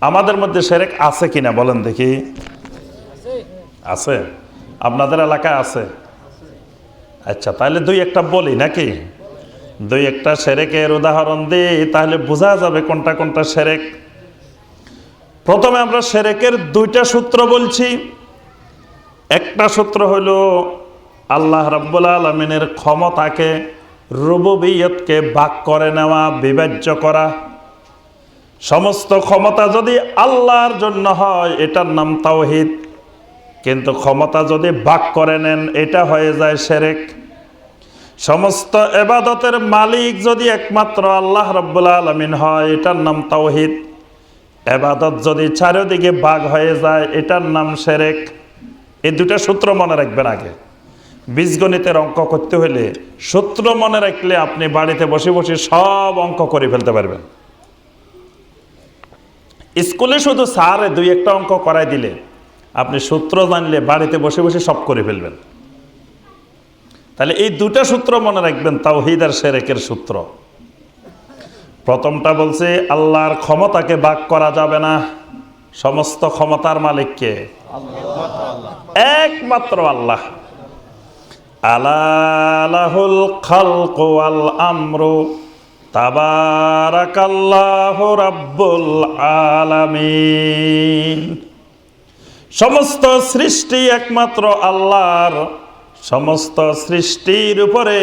আমাদের মধ্যে সেরেক আছে কিনা বলেন দেখি। আছে? আপনাদের এলাকায় আছে? আচ্ছা তাহলে দুই একটা বলি নাকি? দুই একটা সেরেকের উদাহরণ দিই, তাহলে বোঝা যাবে কোনটা কোনটা সেরেক। প্রথমে আমরা সেরেকের দুইটা সূত্র বলছি। একটা সূত্র হইল আল্লাহ রাব্বুল আলমিনের ক্ষমতাকে রুববিয়তকে ভাগ করে নেওয়া, বিভাজ্য করা। সমস্ত ক্ষমতা যদি আল্লাহর জন্য হয়, এটার নাম তাওহিদ। কিন্তু ক্ষমতা যদি ভাগ করে নেন, এটা হয়ে যায় সেরেক। সমস্ত এবাদতের মালিক যদি একমাত্র আল্লাহ রব্বুল আলমিন হয়, এটার নাম তাওহিদ। এবাদত যদি চারিদিকে ভাগ হয়ে যায়, এটার নাম সেরেক। এই দুটা সূত্র মনে রাখবেন আগে। বীজগণিতের অঙ্ক করতে হলে সূত্র মনে রাখলে আপনি বাড়িতে বসে বসে সব অঙ্ক করে ফেলতে পারবেন। স্কুলে শুধু স্যারে দুই একটা অঙ্ক করাই দিলে, আপনি সূত্র জানলে বাড়িতে বসে বসে সব করে ফেলবেন। তাহলে এই দুটা সূত্র মনে রাখবেন, তাওহিদ আর সেরেকের সূত্র। প্রথমটা বলছে, আল্লাহর ক্ষমতাকে বাক করা যাবে না, সমস্ত ক্ষমতার মালিককে একমাত্র আল্লাহ। আলাহুল খালকু আল আমরু। আলামিন। সমস্ত সৃষ্টি একমাত্র আল্লাহর, সমস্ত সৃষ্টির উপরে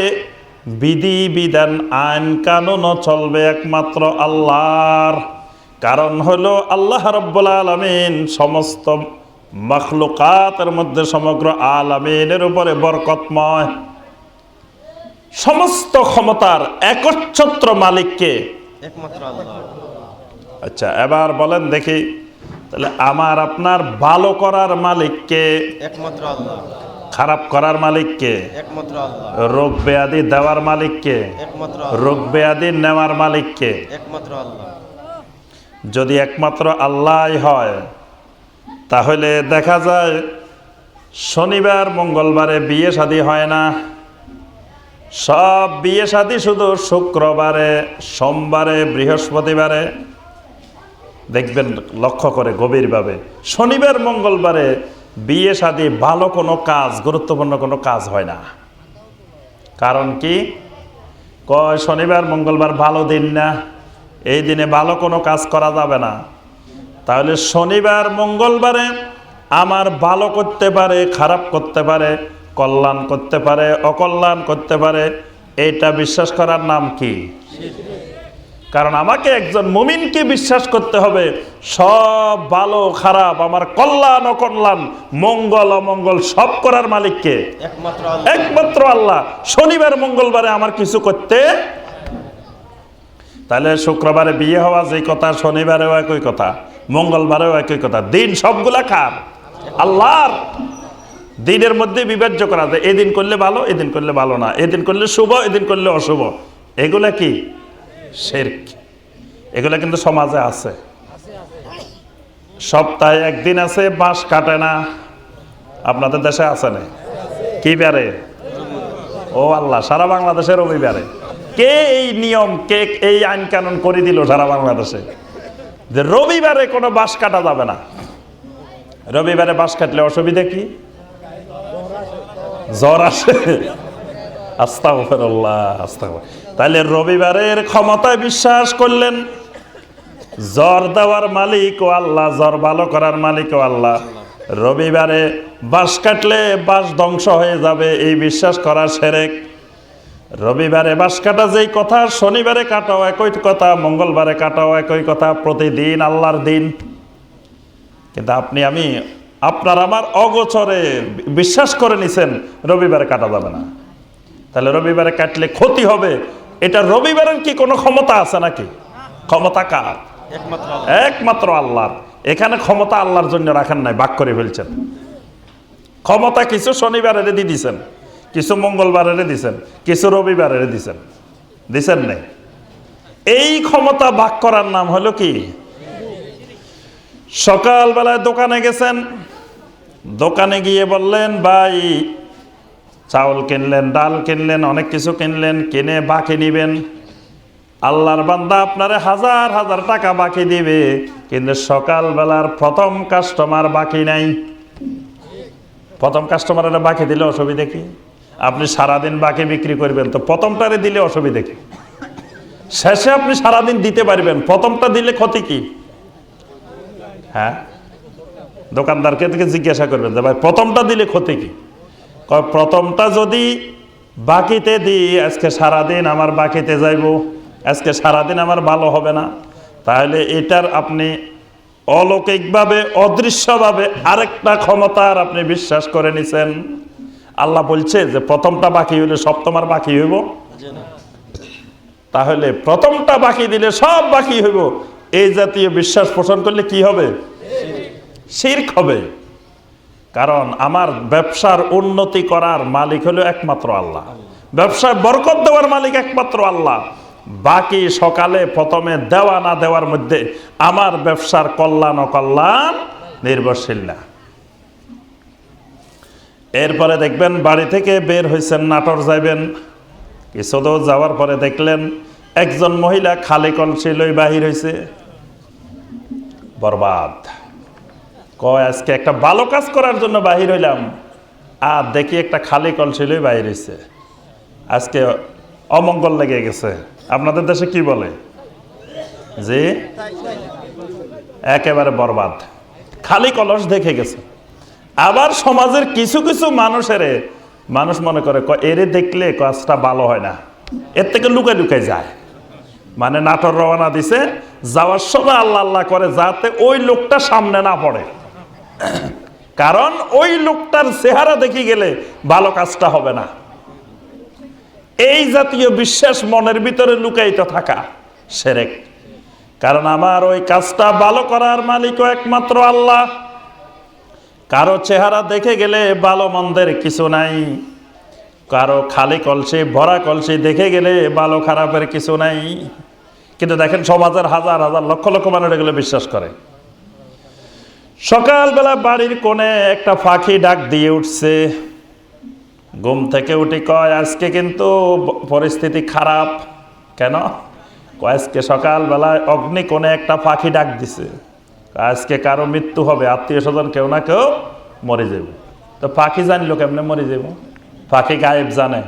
বিধি, বিধান, আইন কানুনও চলবে একমাত্র আল্লাহর। কারণ হলো আল্লাহ রব্বুল আলমিন সমস্ত মখলুকাতের মধ্যে সমগ্র আলামিনের উপরে বরকতময়। সমস্ত ক্ষমতার একচ্ছত্র মালিককে। আচ্ছা এবার বলেন দেখি তাহলে আমার আপনার ভালো করার মালিককে একমাত্র আল্লাহ। খারাপ করার মালিককে রোগ ব্যাধি দেওয়ার মালিককে রোগ ব্যাধি নেওয়ার মালিককে। একমাত্র যদি একমাত্র আল্লাহ হয় তাহলে দেখা যায় শনিবার মঙ্গলবারে বিয়ে শাদী হয় না। সব বিয়ে শাদী শুধু শুক্রবারে, সোমবারে, বৃহস্পতিবারে। দেখবেন লক্ষ্য করে গভীরভাবে। শনিবার, মঙ্গলবারে বিয়ে শাদী ভালো কোনো কাজ, গুরুত্বপূর্ণ কোনো কাজ হয় না। কারণ কি? কয়, শনিবার, মঙ্গলবার ভালো দিন না। এই দিনে ভালো কোনো কাজ করা যাবে না। তাহলে শনিবার, মঙ্গলবারে আমার ভালো করতে পারে, খারাপ করতে পারে কল্যাণ করতে পারে অকল্যাণ করতে পারে এটা বিশ্বাস করার নাম কি? কারণ আমাকে একজন মুমিনকে বিশ্বাস করতে হবে সব ভালো খারাপ আমার কল্যাণ অকল্যাণ মঙ্গল অমঙ্গল সব করার মালিককে। একমাত্র আল্লাহ। একমাত্র আল্লাহ। শনিবার মঙ্গলবারে আমার কিছু করতে তাহলে শুক্রবারে বিয়ে হওয়া যে কথা শনিবারেও একই কথা মঙ্গলবারেও একই কথা দিন সবগুলা কার? আল্লাহর। দিনের মধ্যে বিভাজ্য করা যায়। এদিন করলে ভালো, এদিন করলে ভালো না। এদিন করলে শুভ, এদিন করলে অশুভ। এগুলা কি? শেরক। এগুলা কিন্তু সমাজে আছে। সপ্তাহে একদিন আছে বাঁশ কাটে না। আপনাদের দেশে আছে না? কি বারে ও আল্লাহ, সারা বাংলাদেশে রবিবারে কে এই নিয়ম, কে এই আইন কানুন করে দিল সারা বাংলাদেশে? যে রবিবারে কোনো বাঁশ কাটা যাবে না। রবিবারে বাঁশ কাটলে অসুবিধা কি? জ্বর আসে। তাহলে রবিবারের ক্ষমতায় বিশ্বাস করলেন, জ্বর দেওয়ার মালিক ও আল্লাহ, জ্বর ভালো করার মালিক ও আল্লাহ। রবিবারে বাঁশ কাটলে বাঁশ ধ্বংস হয়ে যাবে, এই বিশ্বাস করা সেরেক। রবিবারে বাঁশ কাটা যেই কথা, শনিবারে কাটাও একই কথা, মঙ্গলবারে কাটাও একই কথা, প্রতিদিন আল্লাহর দিন। কিন্তু আপনি, আমি আপনার আমার অগোচরে বিশ্বাস করে নিছেন রবিবারে কাটা যাবে না। তাহলে রবিবারে কাটলে ক্ষতি হবে। এটা রবিবারের কি কোনো ক্ষমতা আছে নাকি? ক্ষমতা কার? একমাত্র আল্লাহ। একমাত্র আল্লাহর। এখানে ক্ষমতা আল্লাহর জন্য রাখেন নাই বাক করে ফেলছেন। ক্ষমতা কিছু শনিবারে দিয়ে দিছেন কিছু মঙ্গলবারে দিছেন কিছু রবিবারে দিছেন। দিছেন নাই। এই ক্ষমতা বাক করার নাম হলো কি? সকালবেলায় দোকানে গেছেন। দোকানে গিয়ে বললেন, ভাই, চাউল কিনলেন, ডাল কিনলেন, অনেক কিছু কিনলেন, কিনে বাকি নিবেন। আল্লাহর বান্দা আপনারে হাজার হাজার টাকা বাকি দিবে, কিন্তু সকালবেলার প্রথম কাস্টমার বাকি নাই। প্রথম কাস্টমারের বাকি দিলে অসুবিধা কি? আপনি সারাদিন বাকি বিক্রি করবেন তো প্রথমটারে দিলে অসুবিধা কি? শেষে আপনি সারাদিন দিতে পারবেন, প্রথমটা দিলে ক্ষতি কি? হ্যাঁ? দোকানদারকে থেকে জিজ্ঞাসা করবেন যে ভাই প্রথমটা দিলে ক্ষতি কি? কয় প্রথমটা যদি বাকিতে দিই আজকে সারাদিন আমার বাকিতে যাইব আজকে সারাদিন আমার ভালো হবে না তাহলে এটার আপনি অলৌকিকভাবে অদৃশ্যভাবে আরেকটা ক্ষমতার আপনি বিশ্বাস করে নিছেন। আল্লাহ বলছে যে প্রথমটা বাকি হইলে সব তোমার বাকি হইব? তাহলে প্রথমটা বাকি দিলে সব বাকি হইব। এই জাতীয় বিশ্বাস পোষণ করলে কি হবে? শির্ক হবে। কারণ আমার ব্যবসার উন্নতি করার মালিক হলো একমাত্র আল্লাহ। ব্যবসায় বরকত দেওয়ার মালিক একমাত্র আল্লাহ। বাকি সকালে প্রথমে দেওয়া না দেওয়ার মধ্যে আমার ব্যবসার কল্যাণ অকল্যাণ নির্ভরশীল না। এরপরে দেখবেন বাড়ি থেকে বের হয়েছেন নাটোর যাইবেন। কিছু যাওয়ার পরে দেখলেন একজন মহিলা খালি কলসি লই বাহির হয়েছে বরবাদ। কয়, আজকে একটা ভালো কাজ করার জন্য বাহির হইলাম। আর দেখি একটা খালি কলসি লই বাহির হয়েছে আজকে অমঙ্গল লেগে গেছে। আপনাদের দেশে কি বলে? যে একেবারে বরবাদ। খালি কলস দেখে গেছে। আবার সমাজের কিছু কিছু মানুষের, মানুষ মনে করে এরে দেখলে কাজটা ভালো হয় না। এর থেকে লুকায় লুকায় যায়। মানে নাটোর রওনা দিছে, যাওয়ার সময় আল্লাহ আল্লাহ করে যাতে ওই লোকটা সামনে না পড়ে। কারণ ওই লোকটার চেহারা দেখি গেলে ভালো কাজটা হবে না। এই জাতীয় বিশ্বাস মনের ভিতরে লুকাইতে থাকা সেরেক। কারণ আমার ওই কাজটা ভালো করার মালিকও একমাত্র আল্লাহ। কারও চেহারা দেখে গেলে ভালো মন্দের কিছু নাই। কারও খালি কলসি, ভরা কলসি দেখে গেলে ভালো খারাপের কিছু নাই। কিন্তু দেখেন সমাজের হাজার হাজার হাজার লক্ষ লক্ষ মানুষ এগুলো বিশ্বাস করে। সকালবেলা বাড়ির কোণে একটা পাখি ডাক দিয়ে উঠছে। ঘুম থেকে উঠে কয়, আজকে কিন্তু পরিস্থিতি খারাপ। কেন? আজকে সকালবেলায় অগ্নি কোণে একটা পাখি ডাক দিছে। আজকে কারও মৃত্যু হবে, আত্মীয় স্বজন কেউ না কেউ মরে যাবে। তো পাখি জানলো কেমনে মরে যাব? পাখি গায়েব জানে।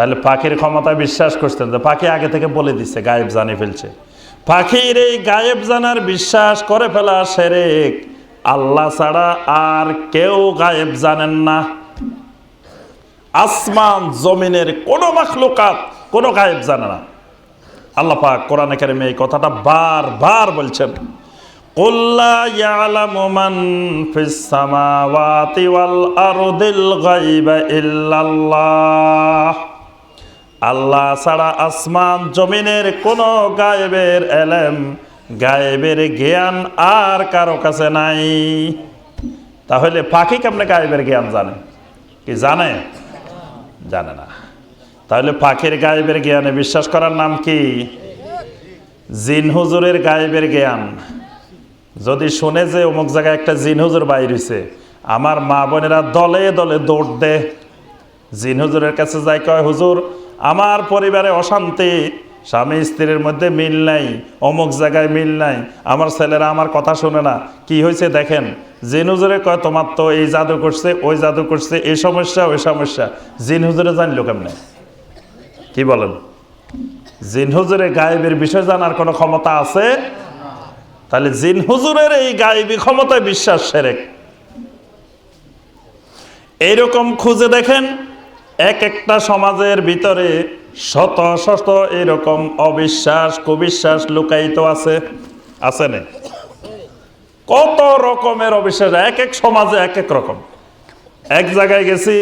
তাহলে পাখির ক্ষমতা বিশ্বাস করছেন যে পাখি আগে থেকে বলে দিচ্ছে গায়েব জানি ফেলছে। পাখির এই গায়েব জানার বিশ্বাস করে ফেলা সেরে আল্লাহ ছাড়া আর কেউ গায়েব জানেন না। আসমান, জমিনের কোনো মাখলুকাত কোনো গায়েব জানে না। আল্লাহ পাক কোরআন কারিমে এই কথাটা বার বার বলছেন। আল্লাহ আল্লাহ ছাড়া আসমান জমিনের কোনো গায়েবের এলেম, গায়েবের জ্ঞান আর কারও কাছে নাই। তাহলে পাখি কেমনে গায়েবের জ্ঞান জানে? কি জানে? জানে না। তাহলে পাখির গায়েবের জ্ঞানে বিশ্বাস করার নাম কি? জিন হুজুরের গায়েবের জ্ঞান। যদি শুনে যে অমুক জায়গায় একটা জিন হুজুর বাইর হইছে, আমার মা বোনেরা দলে দলে দৌড় দে জিন হুজুরের কাছে যাই কয়, হুজুর আমার পরিবারে অশান্তি। স্বামী স্ত্রীর মধ্যে মিল নাই, অমুক জায়গায় মিল নাই। আমার ছেলেরা আমার কথা শুনে না। কি হয়েছে দেখেন? জিন হুজুরে কয়, তোমার তো এই জাদু করছে, ওই জাদু করছে, এই সমস্যা, ওই সমস্যা। জিন হুজুরে জানলো কেমনে? কি বলেন? জিন হুজুরে গায়েবের বিষয় জানার কোনো ক্ষমতা আছে? তাহলে জিন হুজুরের এই গায়েবী ক্ষমতায় বিশ্বাস সেরেক। এইরকম খুঁজে দেখেন এক একটা সমাজের ভিতরে শত শত এরকম অবিশ্বাস, কুবিশ্বাস লুকায়িত আছে আছে না? কত রকমের অবিশ্বাস, এক এক সমাজে এক এক রকম। এক জায়গায় গেছি,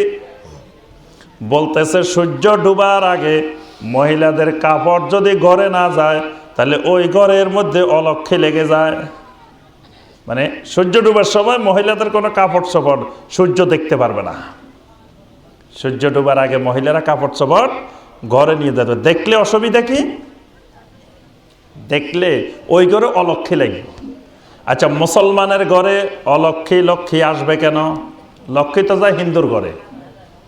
বলতেছে, সূর্য ডুবার আগে মহিলাদের কাপড় যদি ঘরে না যায়, তাহলে ওই ঘরের মধ্যে অলক্ষে লেগে যায়। মানে সূর্য ডুবার সময় মহিলাদের কোনো কাপড় চোপড় সূর্য দেখতে পারবে না। সূর্য ডুবার আগে মহিলারা কাপড় চোপড় ঘরে নিয়ে যাবে দেখলে অসুবিধা কি? দেখলে ওই ঘরে অলক্ষী লাগবে। আচ্ছা মুসলমানের ঘরে অলক্ষী লক্ষ্মী আসবে কেন? লক্ষ্মী তো যায় হিন্দুর ঘরে।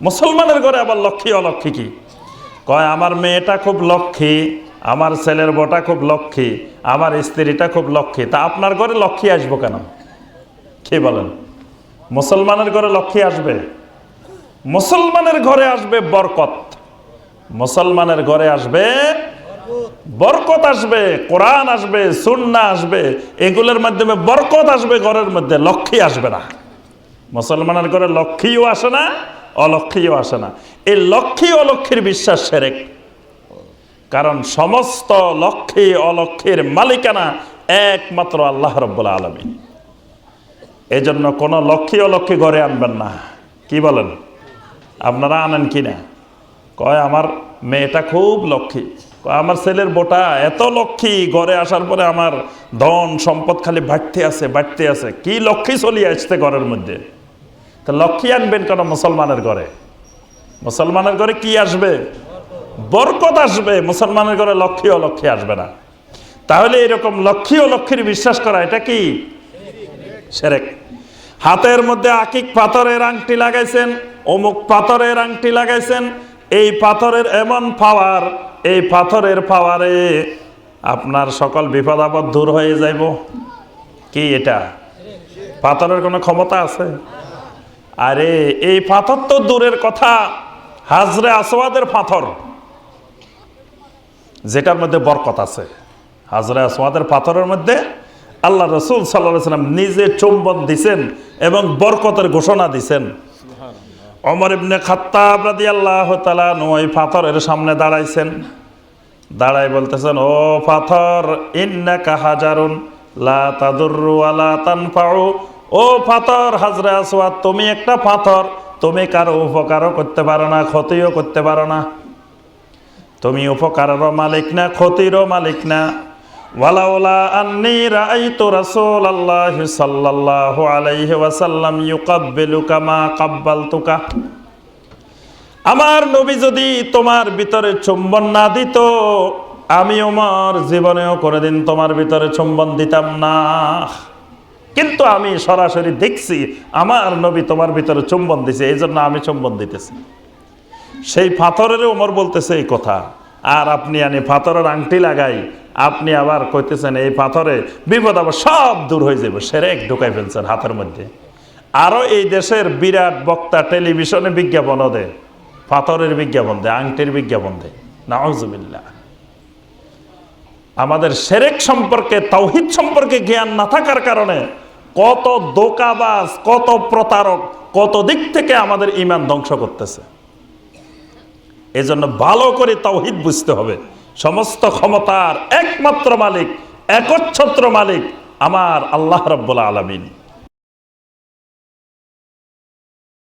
মুসলমানের ঘরে আবার লক্ষ্মী অলক্ষ্মী কি? কয়, আমার মেয়েটা খুব লক্ষ্মী আমার ছেলের বটা খুব লক্ষ্মী আমার স্ত্রীটা খুব লক্ষ্মী তা আপনার ঘরে লক্ষ্মী আসব কেন? কি বলেন? মুসলমানের ঘরে লক্ষ্মী আসবে? মুসলমানের ঘরে আসবে বরকত। মুসলমানের ঘরে আসবে বরকত আসবে, কোরআন আসবে সুন্না আসবে, এগুলোর মাধ্যমে বরকত আসবে, ঘরের মধ্যে লক্ষ্মী আসবে না। মুসলমানের ঘরে লক্ষ্মীও আসে না, অলক্ষ্মীও আসে না। এই লক্ষ্মী অলক্ষ্মীর বিশ্বাস সেরেক। কারণ সমস্ত লক্ষ্মী অলক্ষ্মীর মালিকানা একমাত্র আল্লাহ রব্বুল আলমী এই জন্য কোনো লক্ষ্মী অলক্ষ্মী ঘরে আনবেন না। কি বলেন? আপনারা আনেন কি না কয়, আমার মেয়েটা খুব লক্ষ্মী। আমার ছেলের বোটা এত লক্ষ্মী, ঘরে আসার পরে আমার ধন সম্পদ খালি বাড়তে আছে বাড়তে আছে। কি লক্ষ্মী চলিয়ে আসছে ঘরের মধ্যে? তা লক্ষ্মী আনবেন কেন মুসলমানের ঘরে? মুসলমানের ঘরে কি আসবে? বরকত আসবে। মুসলমানের ঘরে লক্ষ্মী অলক্ষ্মী আসবে না। তাহলে এরকম লক্ষ্মী ও লক্ষ্মীর বিশ্বাস করা, এটা কি? সেরেক। হাতের মধ্যে আকিক পাথরের আংটি লাগাইছেন। অমুক পাথরের আংটি লাগাইছেন, এই পাথরের এমন পাওয়ার, এই পাথরের পাওয়ারে আপনার সকল বিপদ আপদ দূর হয়ে যাইব। কি এটা? পাথরের কোনো ক্ষমতা আছে? আরে, এই পাথর তো দূরের কথা, হাজরে আসওয়াদের পাথর। যেটার মধ্যে বরকত আছে। হাজরা আসওয়াদের পাথরের মধ্যে আল্লাহ রসুল সাল্লাহ সাল্লাম নিজে চুম্বন দিছেন এবং বরকতের ঘোষণা দিছেন। অমর ইবনে খাত্তাব রাদি আল্লাহ তালা ওই পাথরের সামনে দাঁড়াইছেন। দাঁড়াই বলতেছেন, ও পাথর, ইন্নাকা হাজারুন, লা তাদুররু ওয়ালা তানফাউ। ও পাথর, হাজরা আসওয়াদ, তুমি একটা পাথর, তুমি কারও উপকারও করতে পারো না, ক্ষতিও করতে পারো না। তুমি উপকারেরও মালিক না, ক্ষতিরও মালিক না। আন্নি আমার নবী যদি তোমার ভিতরে চুম্বন না দিত, আমি আমার জীবনেও কোনোদিন তোমার ভিতরে চুম্বন দিতাম না। কিন্তু আমি সরাসরি দেখছি আমার নবী তোমার ভিতরে চুম্বন দিছে এই জন্য আমি চুম্বন দিতেছি। সেই পাথরের ওমর বলতেছে এই কথা, আর আপনি আনি পাথরের আংটি লাগাই আপনি আবার কইতেছেন, এই পাথরে বিপদ আবার সব দূর হয়ে যাবে সেরেক ঢুকাই ফেলছেন হাতের মধ্যে। আরও এই দেশের বিরাট বক্তা টেলিভিশনে বিজ্ঞাপনও দেয়, পাথরের বিজ্ঞাপন দেয়, আংটির বিজ্ঞাপন দেয়। নাউজুবিল্লাহ। আমাদের সেরেক সম্পর্কে, তাওহিদ সম্পর্কে জ্ঞান না থাকার কারণে কত দোকাবাজ, কত প্রতারক, কত দিক থেকে আমাদের ইমান ধ্বংস করতেছে। এজন্য ভালো করে তাওহিদ বুঝতে হবে। সমস্ত ক্ষমতার একমাত্র মালিক একচ্ছত্র মালিক আমার আল্লাহ রব্বুল আলমিন।